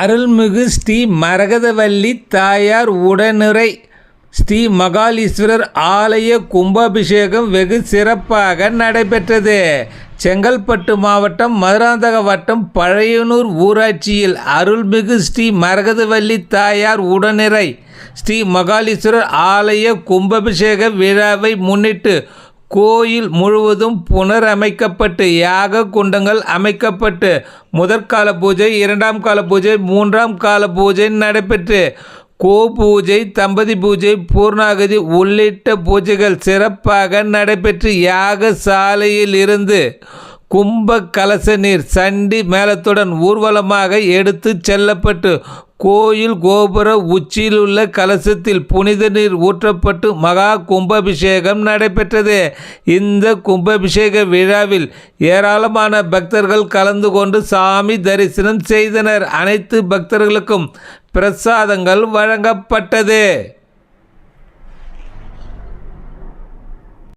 அருள்மிகு ஸ்ரீ மரகதவல்லி தாயார் உடனுரை ஸ்ரீ மகாலீஸ்வரர் ஆலய கும்பாபிஷேகம் வெகு சிறப்பாக நடைபெற்றது. செங்கல்பட்டு மாவட்டம் மதுராந்தக வட்டம் பழையனூர் ஊராட்சியில் அருள்மிகு ஸ்ரீ மரகதவல்லி தாயார் உடனிறை. ஸ்ரீ மகாலீஸ்வரர் ஆலய கும்பாபிஷேக விழாவை முன்னிட்டு கோயில் முழுவதும் புனரமைக்கப்பட்டு யாக குண்டங்கள் அமைக்கப்பட்டு முதற்கால பூஜை இரண்டாம் கால பூஜை மூன்றாம் கால பூஜை நடைபெற்று கோ பூஜை தம்பதி பூஜை பூர்ணாகதி உள்ளிட்ட பூஜைகள் சிறப்பாக நடைபெற்று யாக சாலையில் இருந்து கும்ப கலச நீர் சண்டி மேளத்துடன் ஊர்வலமாக எடுத்துச் செல்லப்பட்டு கோயில் கோபுர உச்சியிலுள்ள கலசத்தில் புனித நீர் ஊற்றப்பட்டு மகா கும்பாபிஷேகம் நடைபெற்றது. இந்த கும்பாபிஷேக விழாவில் ஏராளமான பக்தர்கள் கலந்து கொண்டு சாமி தரிசனம் செய்தனர். அனைத்து பக்தர்களுக்கும் பிரசாதங்கள் வழங்கப்பட்டது.